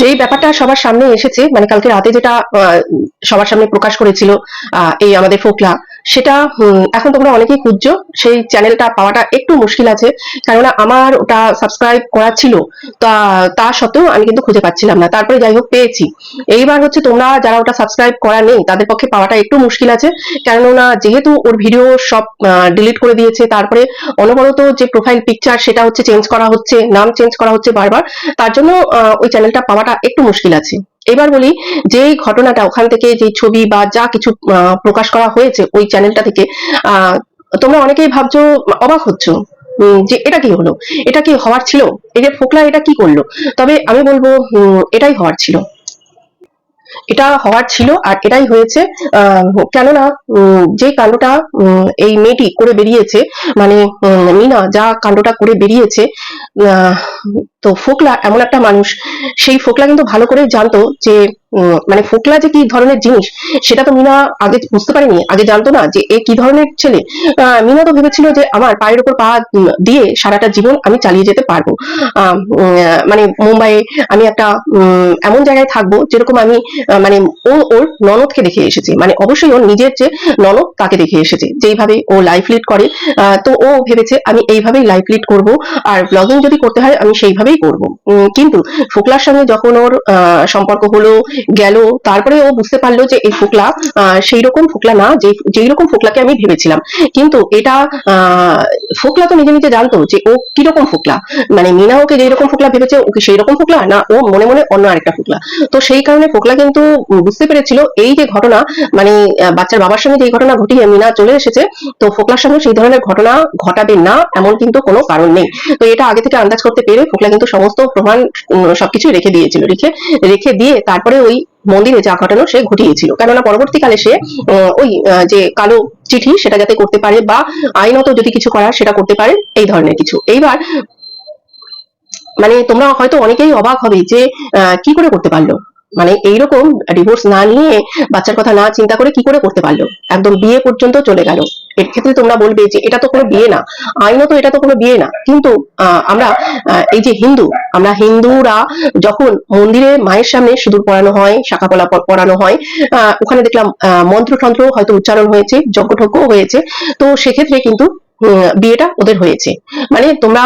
যেই ব্যাপারটা সবার সামনে এসেছে মানে কালকে রাতে যেটা সবার সামনে প্রকাশ করেছিল এই আমাদের ফোকলা সেটা এখন তোমরা অনেকেই খুঁজছো। সেই চ্যানেলটা পাওয়াটা একটু মুশকিল আছে, কেননা আমার ওটা সাবস্ক্রাইব করা ছিল, তা তা সত্ত্বেও আমি কিন্তু খুঁজে পাচ্ছিলাম না। তারপরে যাই হোক, পেয়েছি। এইবার হচ্ছে তোমরা যারা ওটা সাবস্ক্রাইব করা নেই, তাদের পক্ষে পাওয়াটা একটু মুশকিল আছে, কেননা যেহেতু ওর ভিডিও সব ডিলিট করে দিয়েছে, তারপরে অনবরত যে প্রোফাইল পিকচার সেটা হচ্ছে চেঞ্জ করা হচ্ছে, নাম চেঞ্জ করা হচ্ছে বারবার, তার জন্য ওই চ্যানেলটা পাওয়াটা একটু মুশকিল আছে। এবার বলি যে ঘটনাটা, ওখান থেকে যে ছবি বা যা কিছু প্রকাশ করা হয়েছে ওই চ্যানেলটা থেকে তোমরা অনেকেই ভাবছ, অবাক হচ্ছ যে এটা কি হলো? এটা কি হওয়ার ছিল? এই যে ফোকলা এটা কি করল? তবে আমি বলব এটাই হওয়ার ছিল। এটা হওয়ার ছিল আর এটাই হয়েছে কেননা যে কাণ্ডটা এই মেয়েটি করে বেরিয়েছে মানে মিনা যা কাণ্ডটা করে বেরিয়েছে তো ফোকলা এমন একটা মানুষ, সেই ফোকলা কিন্তু ভালো করে জানতো যে মানে ফোকলা যে কি ধরনের জিনিস, সেটা তো মিনা আগে বুঝতে পারেনি, আগে জানতো না যে এ কি ধরনের ছেলে। মিনা তো ভেবেছিল যে আমার পায়ের উপর পা দিয়ে সারাটা জীবন আমি চালিয়ে যেতে পারব। মানে মুম্বাইয়ে আমি একটা এমন জায়গায় থাকব যেরকম আমি মানে ও ওর ননদকে দেখে এসেছে। মানে অবশ্যই ওর নিজের যে ননদ তাকে দেখে এসেছে, যেইভাবে ও লাইফ লিড করে। তো ও ভেবেছে আমি এইভাবেই লাইফ লিড করব, আর ব্লগিং যদি করতে হয় আমি সেইভাবেই করব। উম, কিন্তু ফোকলার সঙ্গে যখন ওর সম্পর্ক হলো গেল তারপরে ও বুঝতে পারল যে এই ফোকলা সেই রকম ফোকলা না যে যেই রকম ফোকলাকে আমি ভেবেছিলাম। কিন্তু এটা ফোকলা তো নিজে নিজে জানতো যে ও কীরকম ফোকলা। মানে মিনা ওকে যেই রকম ফোকলা ভেবেছে ওকে সেই রকম ফোকলা না ও মনে মনে অন্য আরেকটা ফোকলা? তো সেই কারণে ফোকলা কিন্তু বুঝতে পেরেছিল এই যে ঘটনা মানে বাচ্চার বাবার সঙ্গে যে ঘটনা ঘটিয়ে মিনা চলে এসেছে তো ফোকলার সঙ্গে সেই ধরনের ঘটনা ঘটাবে না এমন কিন্তু কোনো কারণ নেই। তো এটা আগে থেকে আন্দাজ করতে পেরে ফোকলা কিন্তু সমস্ত প্রমাণ উম, সবকিছুই রেখে দিয়েছিল। রেখে রেখে দিয়ে তারপরে ওই মন্দিরে যা ঘটানো সে ঘটিয়েছিল। কেননা পরবর্তীকালে সে ওই যে কালো চিঠি সেটা যাতে করতে পারে বা আইনত যদি কিছু করার সেটা করতে পারে এই ধরনের কিছু। এইবার মানে তোমরা হয়তো অনেকেই অবাক হবে যে কি করে করতে পারল? মানে এইরকম ডিভোর্স না নিয়ে বাচ্চার কথা না চিন্তা করে কি করে করতে পারল? একদম বিয়ে পর্যন্ত চলে গেল। এর ক্ষেত্রে তোমরা বলবে যে এটা তো কোনো বিয়ে না। আইনত এটা তো কোনো বিয়ে না। কিন্তু আমরা এই যে হিন্দু আমরা হিন্দুরা যখন মন্দিরে মায়ের সামনে সিঁদুর পরানো হয় শাখা পলা প- পরানো হয় ওখানে দেখলাম আহ, মন্ত্রতন্ত্র হয়তো উচ্চারণ হয়েছে যজ্ঞঠজ্ঞ হয়েছে। তো সেক্ষেত্রে কিন্তু বিয়েটা ওদের হয়েছে। মানে তোমরা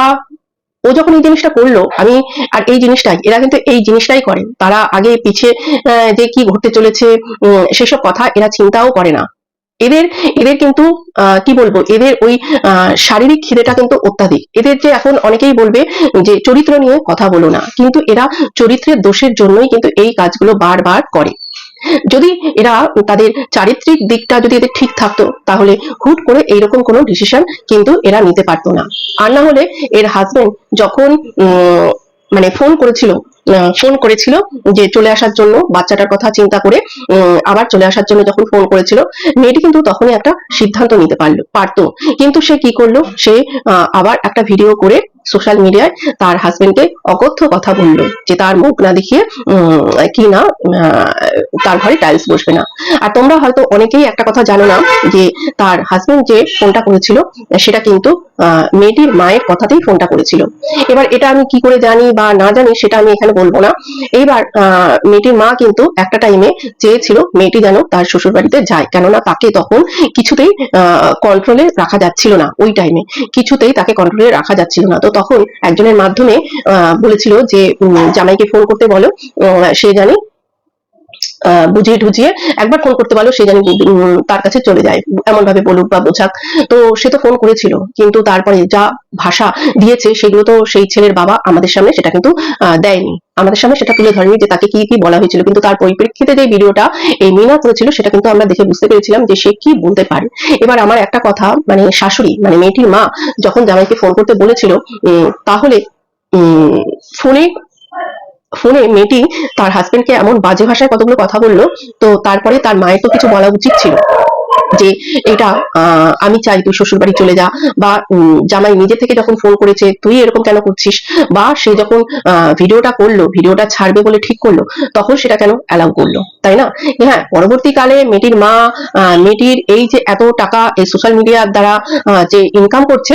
ও যখন এই জিনিসটা করল আমি আর এই জিনিসটাই এরা কিন্তু এই জিনিসটাই করে। তারা আগে পিছে আহ, যে কি ঘটতে চলেছে সেসব কথা এরা চিন্তাও করে না। এদের এদের কিন্তু কি বলব? এদের ওই শারীরিক খিদেটা কিন্তু অত্যাধিক। এদের যে এখন অনেকেই বলবে যে চরিত্র নিয়ে কথা বলো না, কিন্তু এরা চরিত্রের দোষের জন্যই কিন্তু এই কাজগুলো বারবার করে। যদি এরা তাদের চারিত্রিক দিকটা যদি এদের ঠিক থাকতো, তাহলে হুট করে এইরকম কোনো ডিসিশন কিন্তু এরা নিতে পারতো না। আর না হলে এর হাজবেন্ড যখন মানে ফোন করেছিল ফোন করেছিল যে চলে আসার জন্য, বাচ্চাটার কথা চিন্তা করে আবার চলে আসার জন্য যখন ফোন করেছিল, মেয়েটি কিন্তু তখনই একটা সিদ্ধান্ত নিতে পারল, পারতো। কিন্তু সে কি করল? সে আবার একটা ভিডিও করে সোশ্যাল মিডিয়ায় তার হাজবেন্ডকে অকথ্য কথা বলল, যে তার মুখ না দেখিয়ে কি না তার ঘরে টাইলস বসবে না। আর তোমরা হয়তো অনেকেই একটা কথা জানো না, যে তার হাজবেন্ড যে ফোনটা করেছিল, সেটা কিন্তু মেয়েটির মায়ের কথাতেই ফোনটা করেছিল। এবার এটা আমি কি করে জানি বা না জানি, সেটা আমি এখানে বলব না। এইবার মেয়েটির মা কিন্তু একটা টাইমে চেয়েছিল মেয়েটি যেন তার শ্বশুর বাড়িতে যায়। কেননা তাকে তখন কিছুতেই কন্ট্রোলে রাখা যাচ্ছিল না ওই টাইমে কিছুতেই তাকে কন্ট্রোলে রাখা যাচ্ছিল না। তো তখন একজনের মাধ্যমে বলেছিল যে জামাইকে ফোন করতে বলো সে জানি বুঝিয়ে ঢুজিয়ে একবার ফোন করতে পারল, সে জানি তার কাছে চলে যায় এমন ভাবে বলুক বা বোঝাক। তো সে তো ফোন করেছিল, কিন্তু তারপরে যা ভাষা দিয়েছে, সেগুলো তো সেই ছেলের বাবা আমাদের সামনে সেটা কিন্তু দেয়নি। আমাদের সামনে সেটা তুলে ধরেনি যে তাকে কি কি বলা হয়েছিল, কিন্তু তার পরিপ্রেক্ষিতে যে ভিডিওটা এই মিনা করেছিল, সেটা কিন্তু আমরা দেখে বুঝতে পেরেছিলাম যে সে কি বলতে পারে। এবার আমার একটা কথা মানে শাশুড়ি মানে মেয়েটির মা যখন জামাইকে ফোন করতে বলেছিল তাহলে ফোনে ফোনে মেয়েটি তার হাজবেন্ডকে এমন বাজে ভাষায় কতগুলো কথা বলল, তো তারপরে তার মায়ের তো কিছু বলা উচিত ছিল যে এটা আমি চাই তুই শ্বশুর বাড়ি চলে যা বা জামাই নিজে থেকে যখন ফোন করেছে, তুই এরকম কেন করছিস? বা সে যখন ভিডিওটা করল ভিডিওটা ছাড়বে বলে ঠিক করল, তখন সেটা কেন অ্যালাউ করল, তাই না? হ্যাঁ পরবর্তীকালে মেয়েটির মা মেয়েটির এই যে এত টাকা এই সোশ্যাল মিডিয়ার দ্বারা যে ইনকাম করছে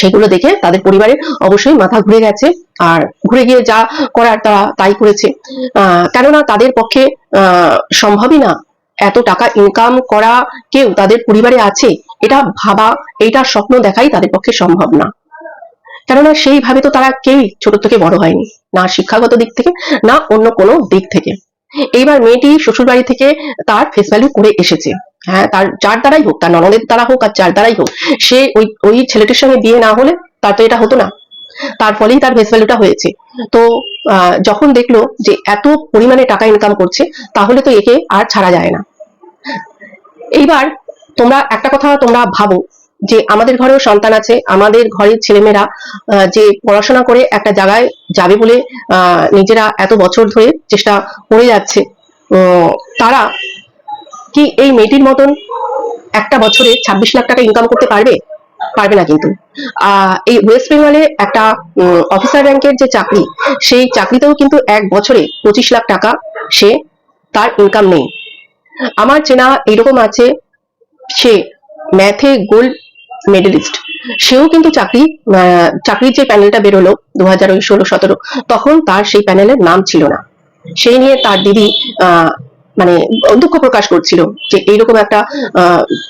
সেগুলো দেখে তাদের পরিবারের অবশ্যই মাথা ঘুরে গেছে। আর ঘুরে গিয়ে যা করার তারা তাই করেছে। কেননা তাদের পক্ষে সম্ভবই না এত টাকা ইনকাম করা কেউ তাদের পরিবারে আছে। এটা ভাবা, এইটা স্বপ্ন দেখাই তাদের পক্ষে সম্ভব না। কেননা সেইভাবে তো তারা কেউই ছোট থেকে বড় হয়নি। না শিক্ষাগত দিক থেকে, না অন্য কোনো দিক থেকে। এইবার মেয়েটি শ্বশুর বাড়ি থেকে তার ফেস ভ্যালু করে এসেছে। হ্যাঁ তার, যার দ্বারাই হোক, তার ননদের দ্বারা হোক আর যার দ্বারাই হোক, সে ওই ওই ছেলেটির সঙ্গে বিয়ে না হলে তার তো এটা হতো না। তার ফলেই তার ফেস ভ্যালুটা হয়েছে। তো যখন দেখল যে এত পরিমাণে টাকা ইনকাম করছে, তাহলে তো একে আর ছাড়া যায় না। এইবার তোমরা একটা কথা তোমরা ভাবো যে আমাদের ঘরেও সন্তান আছে, আমাদের ঘরের ছেলেমেয়েরা যে পড়াশোনা করে একটা জায়গায় যাবে বলে নিজেরা এত বছর ধরে চেষ্টা করে যাচ্ছে তারা কি এই মেয়েটির মতন একটা বছরে ছাব্বিশ লাখ টাকা ইনকাম করতে পারবে? পারবে না কিন্তু। এই ওয়েস্ট বেঙ্গলে একটা অফিসার র্যাঙ্কের যে চাকরি, সেই চাকরিতেও কিন্তু এক বছরে পঁচিশ লাখ টাকা সে তার ইনকাম নেই আমার চেনা এরকম আছে, সে ম্যাথে গোল্ড মেডেলিস্ট সেও কিন্তু চাকরি চাকরির যে প্যানেলটা বেরোলো দু হাজার ষোলো সতেরো, তখন তার সেই প্যানেলের নাম ছিল না। সেই নিয়ে তার দিদি মানে দুঃখ প্রকাশ করছিল যে এইরকম একটা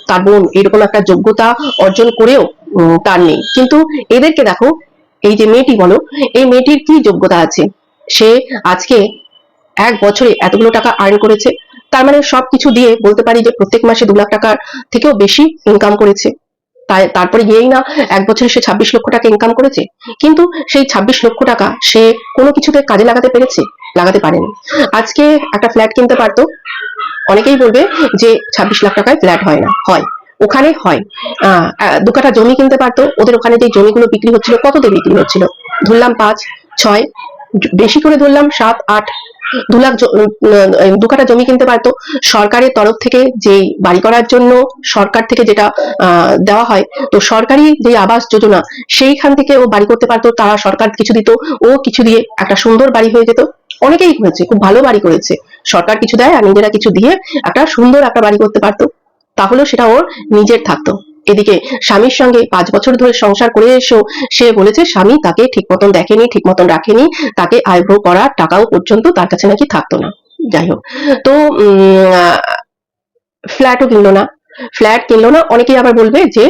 তার বোন এইরকম একটা যোগ্যতা অর্জন করেও তার নেই। কিন্তু এদেরকে দেখো, এই যে মেয়েটি বলো, এই মেয়েটির কি যোগ্যতা আছে? সে আজকে এক বছরে এতগুলো টাকা আর্ন করেছে, তার মানে সবকিছু দিয়ে বলতে পারি যে প্রত্যেক মাসে দু লাখ টাকার থেকেও বেশি ইনকাম করেছে। তাই তারপরে গিয়েই না এক বছরে সে ছাব্বিশ লক্ষ টাকা ইনকাম করেছে, কিন্তু সেই ছাব্বিশ লক্ষ টাকা সে কোনো কিছুতে কাজে লাগাতে পেরেছে? লাগাতে পারেনি। আজকে একটা ফ্ল্যাট কিনতে পারতো। অনেকেই বলবে যে ছাব্বিশ লাখ টাকায় ফ্ল্যাট হয় না। হয়। ওখানে হয়। দু কাঠা জমি কিনতে পারতো। ওদের ওখানে যে জমিগুলো বিক্রি হচ্ছিল কততে বিক্রি হচ্ছিল? ধরলাম পাঁচ, ছয়, বেশি করে ধরলাম সাত, আট, দু লাখ দু কাঠা জমি কিনতে পারতো। সরকারের তরফ থেকে যে বাড়ি করার জন্য সরকার থেকে যেটা দেওয়া হয়, তো সরকারি যে আবাস যোজনা, সেইখান থেকে ও বাড়ি করতে পারতো। তারা সরকার কিছু দিত। ও কিছু দিয়ে একটা সুন্দর বাড়ি হয়ে যেত। অনেকেই করেছে, খুব ভালো বাড়ি করেছে। সরকার কিছু দেয় আর নিজেরা কিছু দিয়ে একটা সুন্দর একটা বাড়ি করতে পারতো। তাহলেও সেটা ওর নিজের থাকতো। এদিকে স্বামীর সঙ্গে পাঁচ বছর ধরে সংসার করে এসেও সে বলেছে, স্বামী তাকে ঠিক মতন দেখেনি, ঠিক মতন রাখেনি। তাকে আইব্রো করা টাকাও পর্যন্ত তার কাছে নাকি থাকতো না। যাই হোক, তো ফ্ল্যাটও কিনলো না। ফ্ল্যাট কিনলো না, অনেকেই আবার বলবে যে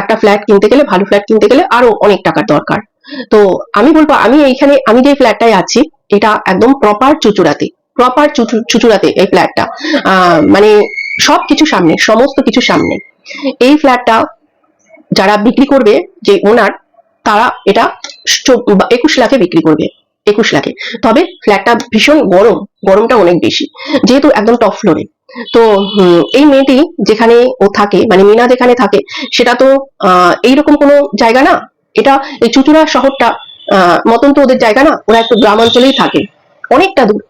একটা ফ্ল্যাট কিনতে গেলে, ভালো ফ্ল্যাট কিনতে গেলে আরও অনেক টাকার দরকার। তো আমি বলব, আমি এইখানে, আমি যে ফ্ল্যাটটায় আছি, এটা একদম প্রপার চুচুড়াতে প্রপার চুচুড়াতে এই ফ্ল্যাটটা মানে সবকিছু সামনে, সমস্ত কিছু সামনে। এই ফ্ল্যাটটা যারা বিক্রি করবে, যে ওনার তারা এটা একুশ লাখে বিক্রি করবে, একুশ লাখে। তবে ফ্ল্যাটটা ভীষণ গরম, গরমটা অনেক বেশি, যেহেতু একদম টপ ফ্লোরে তো এই মেয়েটি যেখানে ও থাকে মানে মিনা যেখানে থাকে, সেটা তো এইরকম কোনো জায়গা না? এটা এই চুচুড়া শহরটা মতন তো ওদের জায়গা না, ওরা একটু গ্রাম অঞ্চলেই থাকে। অনেকটা দূর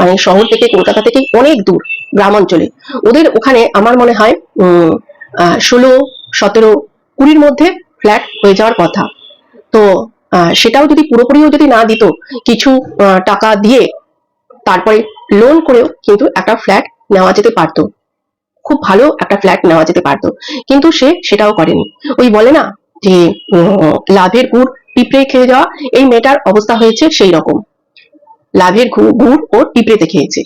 মানে শহর থেকে কলকাতা থেকে অনেক দূর গ্রাম অঞ্চলে ওদের ওখানে আমার মনে হয় ষোলো, সতেরো, কুড়ির মধ্যে ফ্ল্যাট হয়ে যাওয়ার কথা। তো সেটাও যদি পুরোপুরিও যদি না দিত, কিছু টাকা দিয়ে তারপরে লোন করেও কিন্তু একটা ফ্ল্যাট নেওয়া যেতে পারতো। খুব ভালো একটা ফ্ল্যাট নেওয়া যেতে পারতো। কিন্তু সে সেটাও করেনি। ওই বলে না যে লাভের গুড় পিঁপড়ে খেয়ে যাওয়া, এই মেয়েটার অবস্থা হয়েছে সেই রকম লাভের গুড় ও পিঁপড়েতে খেয়েছে।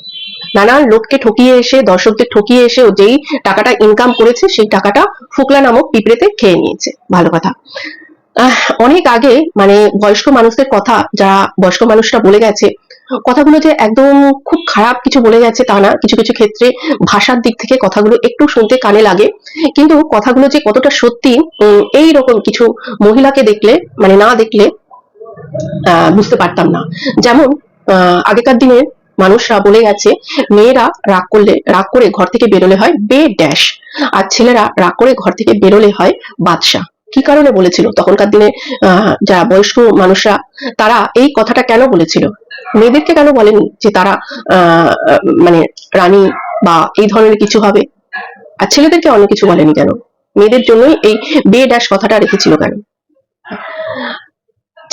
নানান লোককে ঠকিয়ে এসে, দর্শকদের ঠকিয়ে এসে ও যেই টাকাটা ইনকাম করেছে, সেই টাকাটা ফুকলা নামক পিঁপড়েতে খেয়ে নিয়েছে। ভালো কথা। অনেক আগে মানে বয়স্ক মানুষদের কথা, যারা বয়স্ক মানুষরা বলে গেছে কথাগুলো যে একদম খুব খারাপ কিছু বলে যাচ্ছে তা না। কিছু কিছু ক্ষেত্রে ভাষার দিক থেকে কথাগুলো একটু শুনতে কানে লাগে। কিন্তু কথাগুলো যে কতটা সত্যি এই রকম কিছু মহিলাকে দেখলে মানে না দেখলে বুঝতে পারতাম না। যেমন আগেকার দিনের মানুষরা বলে গেছে, মেয়েরা রাগ করলে, রাগ করে ঘর থেকে বেরোলে হয় বে ড্যাশ, আর ছেলেরা রাগ করে ঘর থেকে বেরোলে হয় বাদশা। কি কারণে বলেছিল? তখনকার দিনে যারা বয়স্ক মানুষরা, তারা এই কথাটা কেন বলেছিল? মেয়েদেরকে কেন বলেনি যে তারা মানে রানী বা এই ধরনের কিছু হবে? আর ছেলেদেরকে অন্য কিছু বলেনি কেন? মেয়েদের জন্যই এই বে ড্যাশ কথাটা রেখেছিল কেন?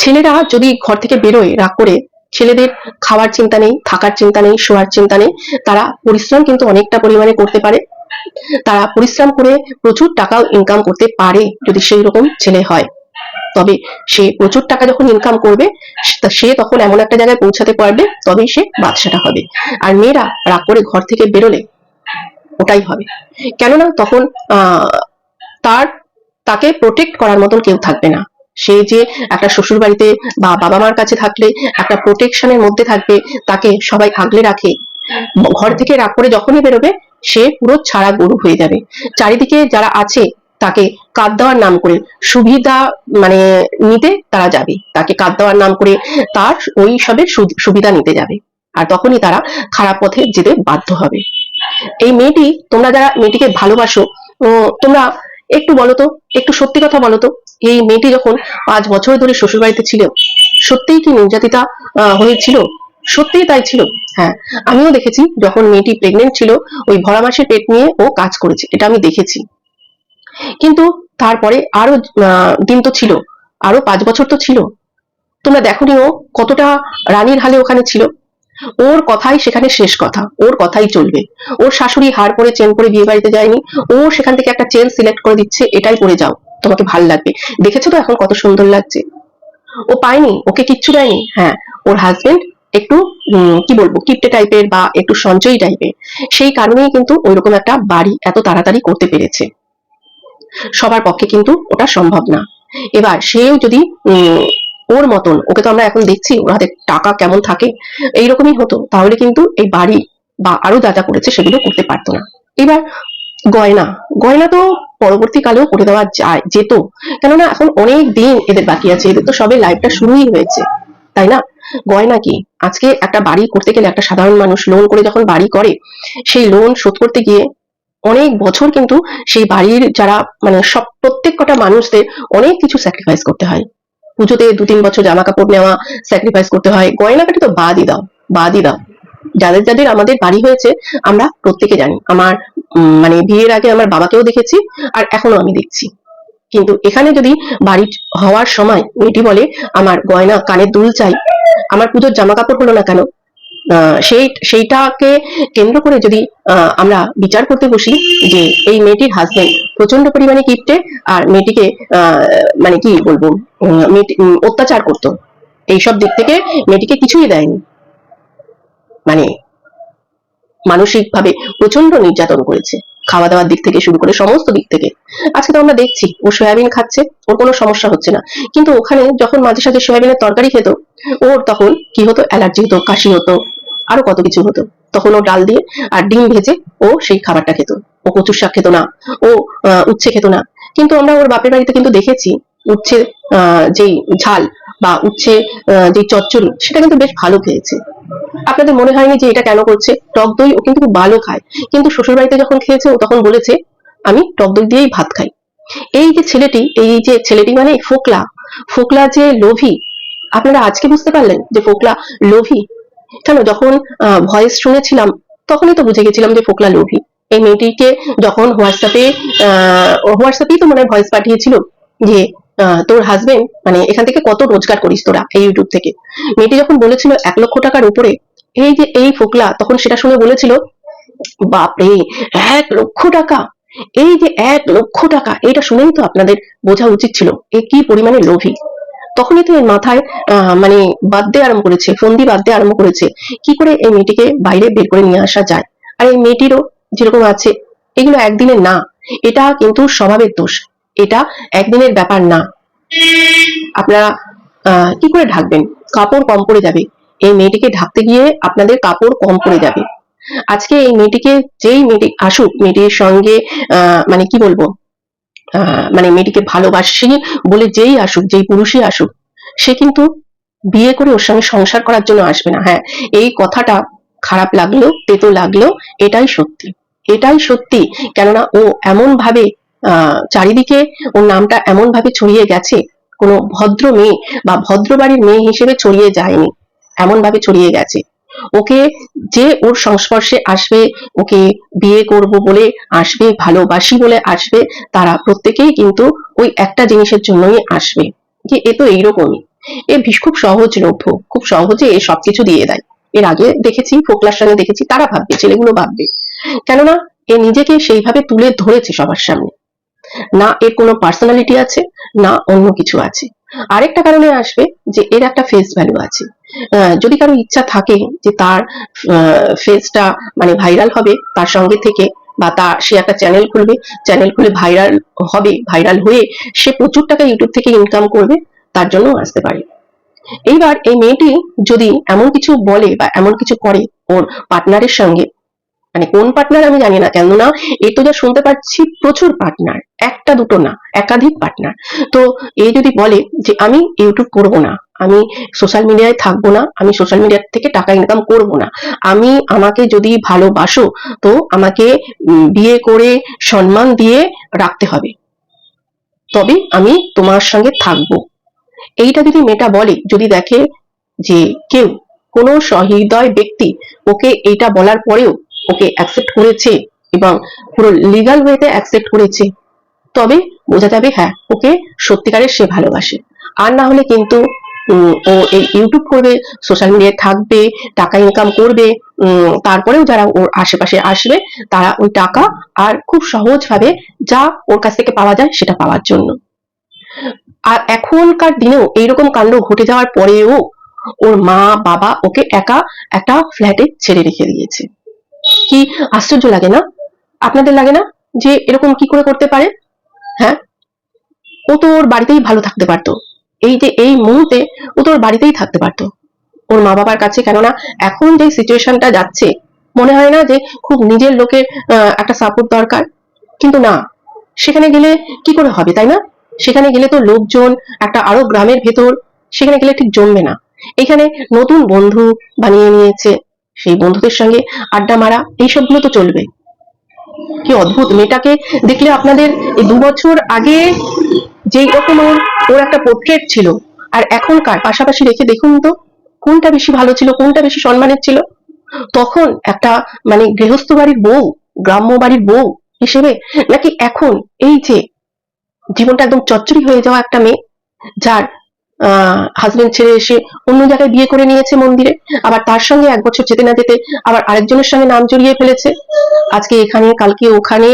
ছেলেরা যদি ঘর থেকে বেরোয় রাগ করে, ছেলেদের খাওয়ার চিন্তা নেই, থাকার চিন্তা নেই, শোয়ার চিন্তা নেই, তারা পরিশ্রম কিন্তু অনেকটা পরিমাণে করতে পারে। তারা পরিশ্রম করে প্রচুর টাকাও ইনকাম করতে পারে যদি সেই রকম ছেলে হয়। তবে সে প্রচুর টাকা যখন ইনকাম করবে সে তখন এমন একটা জায়গায় পৌঁছাতে পারবে, তবেই সে বাদশাটা হবে। আর মেয়েরা রাগ করে ঘর থেকে বেরোলে ওটাই হবে। কেননা তখন তার, তাকে প্রোটেক্ট করার মতন কেউ থাকবে না। সে যে একটা শ্বশুর বাড়িতে বা বাবা মার কাছে থাকলে একটা প্রোটেকশনের মধ্যে থাকবে, তাকে সবাই আগলে রাখে ঘর থেকে রাগ করে যখনই বেরোবে, সে পুরো ছাড়া গরু হয়ে যাবে। চারিদিকে যারা আছে, তাকে কাঁদ দেওয়ার নাম করে সুবিধা মানে নিতে তারা যাবে। তাকে কাঁদ দেওয়ার নাম করে তার ওই সবের সুবিধা নিতে যাবে। আর তখনই তারা খারাপ পথে যেতে বাধ্য হবে। এই মেয়েটি, তোমরা যারা মেয়েটিকে ভালোবাসো তোমরা একটু বলো তো, একটু সত্যি কথা বলো তো। এই মেয়েটি যখন পাঁচ বছর ধরে শ্বশুর বাড়িতে ছিল, সত্যিই কি নির্যাতিতা হয়েছিল? সত্যিই তাই ছিল। হ্যাঁ আমিও দেখেছি যখন মেয়েটি প্রেগনেন্ট ছিল, ওই ভরা মাসের পেট নিয়ে ও কাজ করেছে, এটা আমি দেখেছি। কিন্তু তারপরে আরও দিন তো ছিল আরও পাঁচ বছর তো ছিল। তোমরা দেখোনি ও কতটা রানীর হালে ওখানে ছিল। ওর কথাই সেখানে শেষ কথা, ওর কথাই চলবে। ওর শাশুড়ি হার পরে, চেন পরে বিয়ে বাড়িতে যায়নি, ও সেখান থেকে একটা চেন সিলেক্ট করে দিচ্ছে, এটাই পরে যাও, তোমাকে ভালো লাগবে। দেখেছ তো এখন কত সুন্দর লাগছে। ও পায়নি, ওকে কিচ্ছু দেয়নি। হ্যাঁ ওর হাজবেন্ড একটু কি বলব, কিপটে টাইপের বা একটু সঞ্চয়ী টাইপের, সেই কারণেই কিন্তু ওইরকম একটা বাড়ি এত তাড়াতাড়ি করতে পেরেছে। সবার পক্ষে কিন্তু ওটা সম্ভব না। এবার সেও যদি ওর মতন, ওকে তো আমরা এখন দেখছি, ওর হাতে টাকা কেমন থাকে, এইরকমই হতো, তাহলে কিন্তু এই বাড়ি বা আরও যা যা করেছে সেগুলো করতে পারতো না। এবার গয়না গয়না তো পরবর্তীকালেও করে দেওয়া যায়, যেত, কেননা এখন অনেক দিন এদের বাকি আছে, এদের তো সবে লাইফটা শুরুই হয়েছে, তাই না? গয়না কি আজকে একটা বাড়ি করতে গেলে একটা সাধারণ মানুষ লোন করে যখন বাড়ি করে, সেই লোন শোধ করতে গিয়ে অনেক বছর কিন্তু সেই বাড়ির যারা মানে সব প্রত্যেক কটা মানুষদের অনেক কিছু স্যাক্রিফাইস করতে হয়। পুজোতে দু তিন বছর জামা কাপড় নেওয়া স্যাক্রিফাইস করতে হয়। গয়নাকাটি তো বাদই দাও বাদই দাও। যাদের যাদের আমাদের বাড়ি হয়েছে, আমরা প্রত্যেকে জানি। আমার মানে বিয়ের আগে আমার বাবাকেও দেখেছি, আর এখনও আমি দেখছি। কিন্তু এখানে যদি বাড়ি হওয়ার সময় মেয়েটি বলে, আমার গয়না কানের দুল চাই। আমার পুজোর জামা কাপড় হলো না কেন? সেই, সেইটাকে কেন্দ্র করে যদি আমরা বিচার করতে বসি যে এই মেয়েটির হাজবেন্ড প্রচণ্ড পরিমাণে কিপটে আর মেয়েটিকে মানে কি বলব অত্যাচার করতো। এইসব দিক থেকে মেয়েটিকে কিছুই দেয়নি। মানে মানসিক ভাবে প্রচণ্ড নির্যাতন করেছে। খাওয়া দাওয়ার দিক থেকে শুরু করে সমস্ত দিক থেকে। আজকে তো আমরা দেখছি, ও সয়াবিন খাচ্ছে, ওর কোনো সমস্যা হচ্ছে না। কিন্তু ওখানে যখন মাঝে সাঝে সয়াবিনের তরকারি খেত ওর তখন কি হতো? অ্যালার্জি হতো, কাশি হতো, আরও কত কিছু হতো। তখন ও ডাল দিয়ে আর ডিম ভেজে ও সেই খাবারটা খেত। ও কচুর শাক খেত না, ও উচ্ছে খেত না। কিন্তু আমরা ওর বাপের বাড়িতে কিন্তু দেখেছি, উচ্ছে যেই ঝাল বা উচ্ছে যে চচ্চড়ি, সেটা কিন্তু বেশ ভালো খেয়েছে। আপনাদের মনে হয়নি যে এটা কেন করছে? টক দই ও কিন্তু খুব ভালো খায়। কিন্তু শ্বশুর বাড়িতে যখন খেয়েছে, ও তখন বলেছে, আমি টক দই দিয়েই ভাত খাই। এই যে ছেলেটি, এই যে ছেলেটি মানে ফোকলা ফোকলা যে লোভী আপনারা আজকে বুঝতে পারলেন যে ফোকলা লোভী। কেন যখন ভয়েস শুনেছিলাম, তখনই তো বুঝে গেছিলাম যে ফোকলা লোভী। এই মেয়েটিকে যখন হোয়াটসঅ্যাপে হোয়াটসঅ্যাপেই তো মনে ভয়েস পাঠিয়েছিল যে তোর হাজবেন্ড মানে এখান থেকে কত রোজগার করিস তোরা এই ইউটিউব থেকে। মেয়েটি যখন বলেছিল এক লক্ষ টাকার উপরে, এই যে এই ফোকলা তখন সেটা শুনে বলেছিল, বাপরে, এক লক্ষ টাকা? এই যে এক লক্ষ টাকা? এটা শুনেই তো আপনাদের বোঝা উচিত ছিল, এ কি পরিমাণে লোভী। তখনই তো এর মাথায় মানে বাদ্যে আরম্ভ করেছে, ফন্দি বাদ্যে আরম্ভ করেছে। কি করে এই মেয়েটিকে বাইরে বের করে নিয়ে আসা যায়? আর এই মেয়েটিরও যেরকম আছে, এগুলো একদিনের না। এটা কিন্তু স্বভাবের দোষ। এটা একদিনের ব্যাপার না। আপনারা কি করে ঢাকবেন? কাপড় কম পড়ে যাবে। এই মেয়েটিকে ঢাকতে গিয়ে আপনাদের কাপড় কম পড়ে যাবে। আজকে এই মেয়েটিকে, যেই মেয়েটি আসুক, মেয়েটির সঙ্গে মানে কি বলব? মানে মেয়েটিকে ভালোবাসি বলে যেই আসুক, যেই পুরুষই আসুক, সে কিন্তু বিয়ে করে ওর সঙ্গে সংসার করার জন্য আসবে না। হ্যাঁ এই কথাটা খারাপ লাগলেও তেতো লাগলেও এটাই সত্যি। এটাই সত্যি, কেননা ও এমন ভাবে চারিদিকে ওর নামটা এমন ভাবে ছড়িয়ে গেছে, কোনো ভদ্র মেয়ে বা ভদ্র বাড়ির মেয়ে হিসেবে ছড়িয়ে যায়নি এমন ভাবে ছড়িয়ে গেছে। ওকে যে ওর সংস্পর্শে আসবে, ওকে বিয়ে করব বলে আসবে, ভালোবাসি বলে আসবে, তারা প্রত্যেকেই কিন্তু ওই একটা জিনিসের জন্যই আসবে। যে এ তো এইরকমই। এ ভীষ খুব সহজলভ্য, খুব সহজে এ সবকিছু দিয়ে দেয়। এর আগে দেখেছি, ফোকলার সঙ্গে দেখেছি, তারা ভাববে, ছেলেগুলো ভাববে। কেননা এ নিজেকে সেইভাবে তুলে ধরেছে সবার সামনে। না এর কোনো পার্সোনালিটি আছে, না অন্য কিছু আছে। আরেকটা কারণে আসবে যে এর একটা ফেস ভ্যালু আছে। যদি কারও ইচ্ছা থাকে যে তার ফেসটা মানে ভাইরাল হবে, তার সঙ্গে থেকে বা তা, সে একটা চ্যানেল খুলবে চ্যানেল খুলে ভাইরাল হবে ভাইরাল হয়ে সে প্রচুর টাকা ইউটিউব থেকে ইনকাম করবে, তার জন্য আসতে পারে। এইবার এই মেয়েটি যদি এমন কিছু বলে বা এমন কিছু করে ওর পার্টনারের সঙ্গে মানে কোন পার্টনার আমি জানি না কেননা এই তো যা শুনতে পাচ্ছি প্রচুর পার্টনার একটা দুটো না, একাধিক পার্টনার তো এই যদি বলে যে আমি ইউটিউব করব না, আমি সোশ্যাল মিডিয়ায় থাকব না, আমি সোশ্যাল মিডিয়া থেকে টাকা ইনকাম করব না, আমি আমাকে যদি ভালোবাসো, তো আমাকে বিয়ে করে সম্মান দিয়ে রাখতে হবে। তবে আমি তোমার সঙ্গে থাকব। এইটা যদি মেয়েটা বলে, যদি দেখে যে কেউ কোনো সহৃদয় ব্যক্তি ওকে এইটা বলার পরেও ওকে অ্যাকসেপ্ট করেছে এবং পুরো লিগাল ওয়েতে অ্যাকসেপ্ট করেছে। তবে বোঝা যাবে হ্যাঁ ওকে সত্যিকারের সে ভালোবাসে। আর না হলে কিন্তু ও এই ইউটিউব করবে সোশ্যাল মিডিয়ায় থাকবে, টাকা ইনকাম করবে তারপরেও যারা ওর আশেপাশে আসবে, তারা ওই টাকা আর খুব সহজভাবে যা ওর কাছ থেকে পাওয়া যায় সেটা পাওয়ার জন্য। আর এখনকার দিনেও এইরকম কাণ্ড ঘটে যাওয়ার পরেও ওর মা, বাবা ওকে একা একটা ফ্ল্যাটে ছেড়ে রেখে দিয়েছে। কি আশ্চর্য লাগে না? আপনাদের লাগে না যে এরকম কি করে করতে পারে? হ্যাঁ? ও তো ওর বাড়িতেই ভালো থাকতে পারতো। এই যে এই মুহূর্তে ও তো ওর বাড়িতেই থাকতে পারতো। ওর মা বাবার কাছে কেননা এখন যে সিচুয়েশনটা যাচ্ছে, মনে হয় না যে খুব নিজের লোকের একটা সাপোর্ট দরকার। কিন্তু না, সেখানে গেলে কি করে হবে, তাই না? সেখানে গেলে তো লোকজন, একটা আরও গ্রামের ভেতর, সেখানে গেলে ঠিক জমবে না। এখানে নতুন বন্ধু বানিয়ে নিয়েছে। সেই বন্ধুদের সঙ্গে আড্ডা মারা এইসবগুলো তো চলবে। কি অদ্ভুত, মেয়েটাকে দেখলে আপনাদের এই দু বছর আগে যেই রকম ওর ওর একটা পোর্ট্রেট ছিল, আর এখনকার পাশাপাশি রেখে দেখুন তো, কোনটা বেশি ভালো ছিল, কোনটা বেশি সম্মানের ছিল? তখন একটা মানে গৃহস্থ বাড়ির বউ, গ্রাম্য বাড়ির বউ হিসেবে নাকি এখন এই যে জীবনটা একদম চচ্চড়ি হয়ে যাওয়া একটা মেয়ে, যার হাজবেন্ড ছেড়ে এসে অন্য জায়গায় বিয়ে করে নিয়েছে মন্দিরে। আবার তার সঙ্গে এক বছর যেতে না যেতে আবার আরেকজনের সঙ্গে নাম জড়িয়ে ফেলেছে। আজকে এখানে, কালকে ওখানে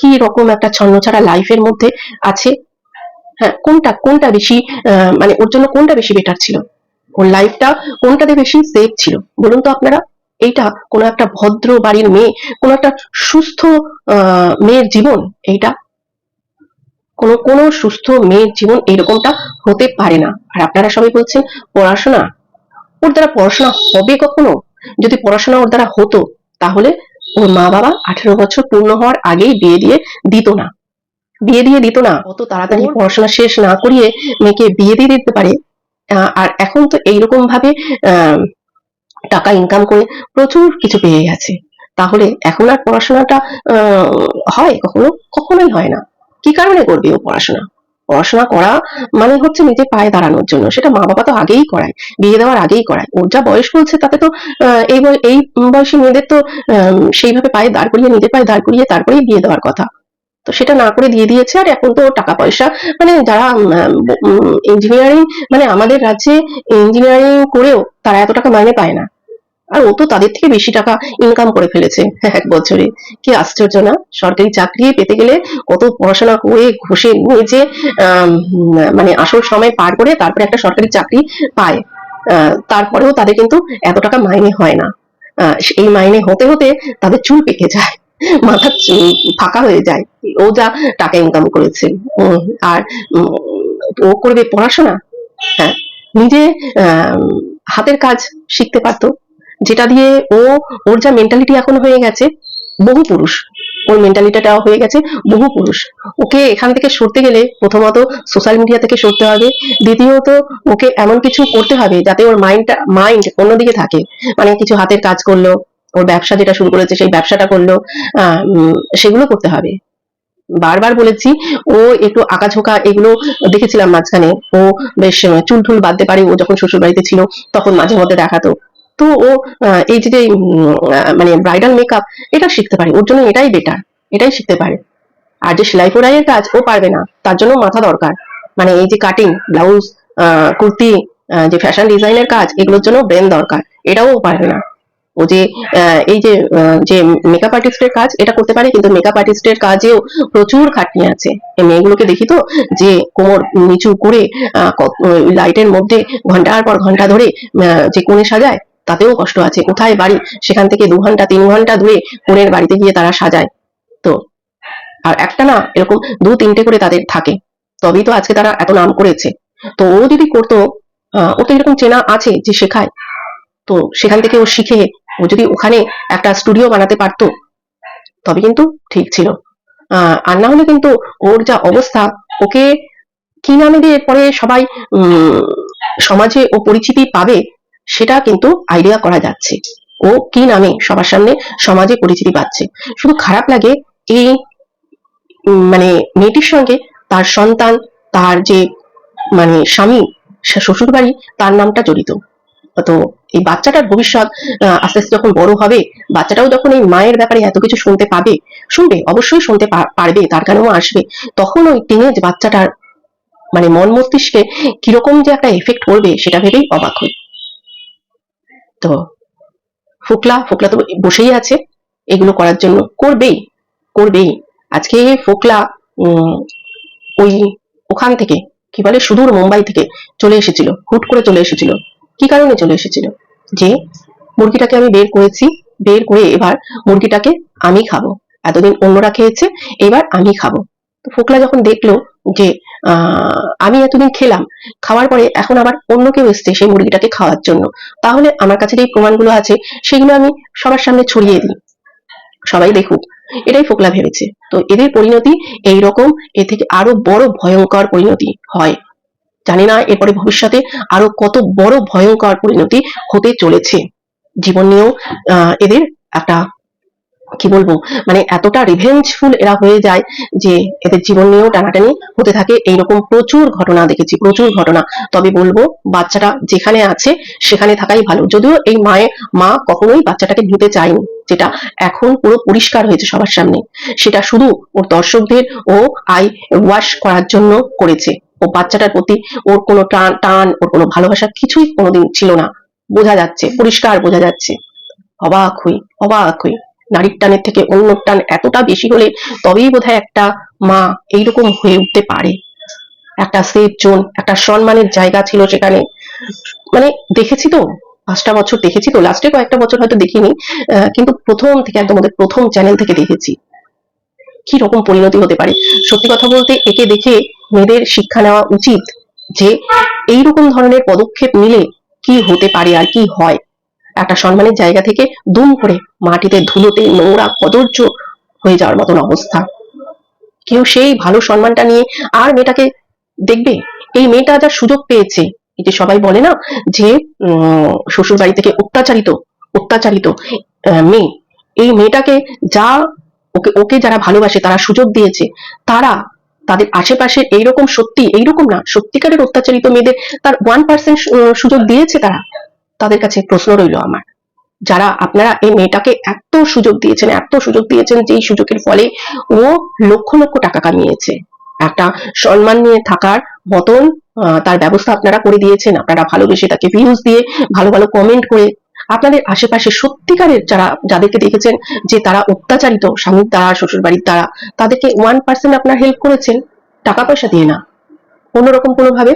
কি রকম একটা ছন্নছাড়া লাইফের মধ্যে আছে? হ্যাঁ কোনটা কোনটা বেশি মানে ওর জন্য কোনটা বেশি বেটার ছিল? ওর লাইফটা কোনটাতে বেশি সেফ ছিল? বলুন তো আপনারা। এইটা কোনো একটা ভদ্র বাড়ির মেয়ে, কোনো একটা সুস্থ মেয়ের জীবন, এইটা কোনো কোনো সুস্থ মেয়ের জীবন এরকমটা হতে পারে না। আর আপনারা সবাই বলছেন পড়াশোনা? ওর দ্বারা পড়াশোনা হবে কখনো? যদি পড়াশোনা ওর দ্বারা হতো তাহলে ওর মা বাবা আঠেরো বছর পূর্ণ হওয়ার আগেই বিয়ে দিয়ে দিত না। বিয়ে দিয়ে দিত না। অত তাড়াতাড়ি? পড়াশোনা শেষ না করিয়ে মেয়েকে বিয়ে দিয়ে দিতে পারে। আহ, আর এখন তো এইরকম ভাবে আহ, টাকা ইনকাম করে প্রচুর কিছু পেয়ে গেছে। তাহলে এখন আর পড়াশোনাটা আহ, হয় কখনো? কখনোই হয় না। কি কারণে করবে ও পড়াশোনা? পড়াশোনা করা মানে হচ্ছে নিজে পায়ে দাঁড়ানোর জন্য। সেটা মা বাবা তো আগেই করায়, বিয়ে দেওয়ার আগেই করায়। ওর যা বয়স বলছে তাতে তো এই এই বয়সী মেয়েদের তো সেইভাবে পায়ে দাঁড় করিয়ে, নিজের পায়ে দাঁড় করিয়ে তারপরেই বিয়ে দেওয়ার কথা। তো সেটা না করে দিয়ে দিয়েছে, আর এখন তো টাকা পয়সা মানে যারা ইঞ্জিনিয়ারিং মানে আমাদের রাজ্যে ইঞ্জিনিয়ারিং করেও তারা এত টাকা মাইনে পায় না। আর ও তো তাদের থেকে বেশি টাকা ইনকাম করে ফেলেছে। এক বছরে। কি আশ্চর্য না? সরকারি চাকরি পেতে গেলে কত পড়াশোনা করে ঘষে আম, মানে আসল সময় পার করে তারপরে একটা সরকারি চাকরি পায়। তারপরেও তাদের কিন্তু এত টাকা মাইনে হয় না। এই মাইনে হতে হতে তাদের চুল পেকে যায় মাথা ফাঁকা হয়ে যায়। ও যা টাকা ইনকাম করেছে। আর ও করবে পড়াশোনা? হ্যাঁ নিজে হাতের কাজ শিখতে পারতো। যেটা দিয়ে ও, ওর যা মেন্টালিটি এখন হয়ে গেছে, বহু পুরুষ। ওর মেন্টালিটিটা হয়ে গেছে, বহু পুরুষ। ওকে এখান থেকে সরতে গেলে প্রথমত সোশ্যাল মিডিয়া থেকে সরতে হবে, দ্বিতীয়ত ওকে এমন কিছু করতে হবে যাতে ওর মাইন্ডটা মাইন্ড অন্যদিকে থাকে। মানে কিছু হাতের কাজ করল, ওর ব্যবসা যেটা শুরু করেছে সেই ব্যবসাটা করল সেগুলো করতে হবে। বারবার বলেছি, ও একটু আঁকাঝোঁকা এগুলো দেখেছিলাম মাঝখানে। ও বেশ চুল টুল বাঁধতে পারে, ও যখন শ্বশুর বাড়িতে ছিল, তখন মাঝে মধ্যে দেখাতো। তো ও এই যে মানে ব্রাইডাল মেকআপ এটা শিখতে পারে। ওর জন্য এটাই বেটার এটাই শিখতে পারে। আর যে সেলাই ফোড়াইয়ের কাজ, ও পারবে না। তার জন্য মাথা দরকার। মানে এই যে কাটিং ব্লাউজ কুর্তি যে ফ্যাশন ডিজাইনের কাজ, এগুলোর জন্য ব্রেন দরকার। এটাও ও পারবে না। ও যে এই যে যে মেকআপ আর্টিস্টের কাজ, এটা করতে পারে, কিন্তু মেকআপ আর্টিস্টের কাজেও প্রচুর খাটনি আছে। এই মেয়েগুলোকে দেখি তো, যে কোমর নিচু করে লাইটের মধ্যে ঘণ্টার পর ঘণ্টা ধরে যে কোণে সাজায় তাতেও কষ্ট আছে। কোথায় বাড়ি? সেখান থেকে দু ঘণ্টা, তিন ঘণ্টা দূরে কোণের বাড়িতে গিয়ে তারা সাজায়। তো, আর একটা না, এরকম দু, তিনটে করে তাদের থাকে। তবেই তো আজকে তারা এত নাম করেছে। তো ও যদি করতো ও তো এরকম চেনা আছে যে শেখায়। তো সেখান থেকে ও শিখে, ও যদি ওখানে একটা স্টুডিও বানাতে পারতো, তবে কিন্তু ঠিক ছিল। আর না হলে কিন্তু ওর যা অবস্থা, ওকে কি নামে দিয়ে পরে সবাই সমাজে ও পরিচিতি পাবে সেটা কিন্তু আইডিয়া করা যাচ্ছে। ও কি নামে সবার সামনে সমাজে পরিচিতি পাচ্ছে। শুধু খারাপ লাগে এই মানে মেয়েটির সঙ্গে তার সন্তান, তার যে মানে স্বামী শ্বশুর বাড়ি তার নামটা জড়িত। তো এই বাচ্চাটার ভবিষ্যৎ আস্তে আস্তে যখন বড় হবে, বাচ্চাটাও যখন এই মায়ের ব্যাপারে এত কিছু শুনতে পাবে, শুনবে, অবশ্যই শুনতে পারবে, তার কারণেও আসবে, তখন ওই টিনেজ বাচ্চাটার মানে মন মস্তিষ্কে কীরকম যে একটা এফেক্ট করবে সেটা ভেবেই অবাক হই। তো ফোকলা ফোকলা তো বসেই আছে। এগুলো করার জন্য করবেই করবেই। আজকে ফোকলা ওই ওখান থেকে, কি বলে, সুদূর মুম্বাই থেকে চলে এসেছিল, হুট করে চলে এসেছিল। কি কারণে চলে এসেছিল? যে মুরগিটাকে আমি বের করেছি, বের করে এবার মুরগিটাকে আমি খাব। এতদিন অন্যরা খেয়েছে, এবার আমি খাব। তো ফোকলা যখন দেখল যে আমি এতদিন খেলাম। খাওয়ার পরে এখন আবার অন্য কেউ এসছে সেই মুরগিটাকে খাওয়ার জন্য। তাহলে আমার কাছে যে প্রমাণগুলো আছে, সেগুলো আমি সবার সামনে ছড়িয়ে দিই। সবাই দেখুক, এটাই ফোকলা ভেবেছে। তো এদের পরিণতি এই রকম এ থেকে আরও বড় ভয়ঙ্কর পরিণতি হয়। জানি না এরপরে ভবিষ্যতে আরও কত বড় ভয়ঙ্কর পরিণতি হতে চলেছে। জীবন নিয়েও এদের একটা কি বলব? মানে এতটা রিভেঞ্জফুল এরা হয়ে যায় যে এদের জীবন নিয়েও টানাটানি হতে থাকে। এইরকম প্রচুর ঘটনা দেখেছি, প্রচুর ঘটনা। তবে বলব, বাচ্চাটা যেখানে আছে, সেখানে থাকাই ভালো। যদিও এই মায়ের মা কখনোই বাচ্চাটাকে নিতে চায়নি, যেটা এখন পুরো পরিষ্কার হয়েছে সবার সামনে। সেটা শুধু ওর দর্শকদের ও আই ওয়াশ করার জন্য করেছে। ও বাচ্চাটার প্রতি ওর কোনো টান টান, ওর কোনো ভালোবাসা কিছুই কোনোদিন ছিল না। বোঝা যাচ্ছে, পরিষ্কার বোঝা যাচ্ছে। অবাক হই অবাক হই। নারীর টানের থেকে অন্য টান এতটা বেশি হলে তবেই বোধহয় একটা মা এইরকম হয়ে উঠতে পারে। একটা সেফ জোন একটা সম্মানের জায়গা ছিল সেখানে। মানে দেখেছি তো, পাঁচটা বছর দেখেছি তো লাস্টে কয়েকটা বছর হয়তো দেখিনি কিন্তু প্রথম থেকে একদম ওদের প্রথম চ্যানেল থেকে দেখেছি। কি রকম পরিণতি হতে পারে। সত্যি কথা বলতে একে দেখে মেয়েদের শিক্ষা নেওয়া উচিত যে, এইরকম ধরনের পদক্ষেপ নিলে কি হতে পারে আর কি হয়। একটা সম্মানের জায়গা থেকে দুম করে মাটিতে ধুলোতে নোংরা কদর্য হয়ে যাওয়ার মতন অবস্থা। কেউ সেই ভালো সম্মানটা নিয়ে আর মেয়েটাকে দেখবে? এই মেয়েটা যা সুযোগ পেয়েছে, এই যে সবাই বলে না যে শ্বশুর বাড়ি থেকে অত্যাচারিত অত্যাচারিত মেয়ে। এই মেয়েটাকে যা ওকে ওকে যারা ভালোবাসে, তারা সুযোগ দিয়েছে, তারা তাদের আশেপাশে এইরকম সত্যি, এইরকম না, সত্যিকারের অত্যাচারিত মেয়েদের তার ওয়ান পার্সেন্ট সুযোগ দিয়েছে তারা। তাদের কাছে প্রশ্ন রইল আমার। যারা আপনারা এই মেয়েটাকে এত সুযোগ দিয়েছেন, এত সুযোগ দিয়েছেন যেই সুযোগের ফলে ও লক্ষ লক্ষ টাকা কামিয়েছে। একটা সম্মান নিয়ে থাকার মতন তার ব্যবস্থা আপনারা করে দিয়েছেন। আপনারা ভালোবেসে তাকে ভিউজ দিয়ে ভালো ভালো কমেন্ট করে আপনাদের আশেপাশে সত্যিকারের যারা, যাদেরকে দেখেছেন যে তারা অত্যাচারিত, স্বামীর দ্বারা শ্বশুর বাড়ির দ্বারা, তাদেরকে ওয়ান পার্সেন্ট আপনার হেল্প করেছেন। টাকা পয়সা দিয়ে না। অন্যরকম কোনো ভাবে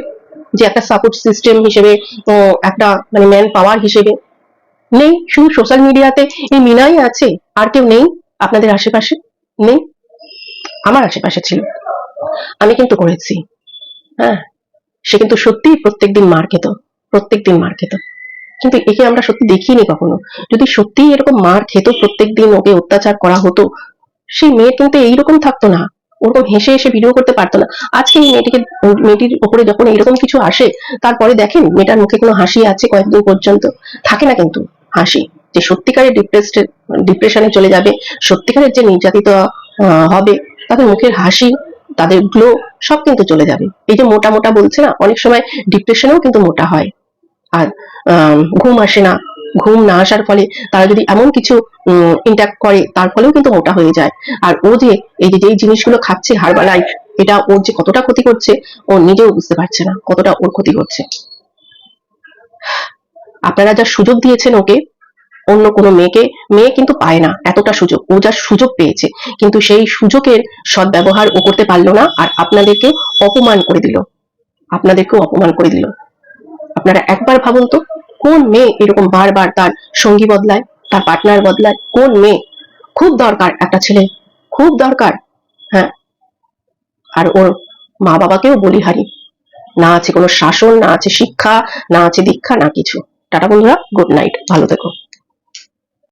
যে একটা সাপোর্ট সিস্টেম হিসেবে একটা মানে ম্যান পাওয়ার হিসেবে নেই। শুধু সোশ্যাল মিডিয়াতে এই মিনাই আছে, আর কেউ নেই আপনাদের আশেপাশে? নেই? আমার আশেপাশে ছিল। আমি কিন্তু করেছি। হ্যাঁ সে কিন্তু সত্যি প্রত্যেকদিন মার খেত, প্রত্যেকদিন মার খেত। কিন্তু একে আমরা সত্যি দেখিনি কখনো। যদি সত্যি এরকম মার খেত, প্রত্যেকদিন ওকে অত্যাচার করা হতো, সেই মেয়ে কিন্তু এইরকম থাকতো না। ওরকম হেসে হেসে ভিডিও করতে পারতো না। আজকে এই মেয়েটিকে, মেয়েটির উপরে যখন এইরকম কিছু আসে, তারপরে দেখেন মেয়েটার মুখে কোনো হাসি আছে কয়েকদিন পর্যন্ত। থাকে না কিন্তু হাসি, যে সত্যিকারের ডিপ্রেসড ডিপ্রেশনে চলে যাবে, সত্যিকারের যে নির্যাতিত হবে, তাদের মুখের হাসি, তাদের গ্লো সব কিন্তু চলে যাবে। এই যে মোটা মোটা বলছে না, অনেক সময় ডিপ্রেশনেও কিন্তু মোটা হয়। আর ঘুম আসে না ঘুম না আসার ফলে তারা যদি এমন কিছু ইন্টাক্ট করে, তার ফলেও কিন্তু মোটা হয়ে যায়। আর ও যে এই যে যেই জিনিসগুলো খাচ্ছে হারবালাইফ এটা ওর যে কতটা ক্ষতি করছে, ও নিজেও বুঝতে পারছে না কতটা ওর ক্ষতি করছে। আপনারা যা সুযোগ দিয়েছেন ওকে, অন্য কোনো মেয়েকে, মেয়ে কিন্তু পায় না এতটা সুযোগ। ও যা সুযোগ পেয়েছে, কিন্তু সেই সুযোগের সদ্ব্যবহার ও করতে পারল না আর আপনাদেরকে অপমান করে দিল। আপনাদেরকেও অপমান করে দিল। আপনারা একবার ভাবুন তো কোন মেয়ে এরকম বারবার তার সঙ্গী বদলায়, তার পার্টনার বদলায়, কোন মেয়ে? খুব দরকার একটা ছেলে, খুব দরকার হ্যাঁ? আর ওর মা বাবাকেও বলিহারি না আছে কোনো শাসন, না আছে শিক্ষা, না আছে দীক্ষা, না কিছু। টাটা বন্ধুরা গুড নাইট ভালো থেকো।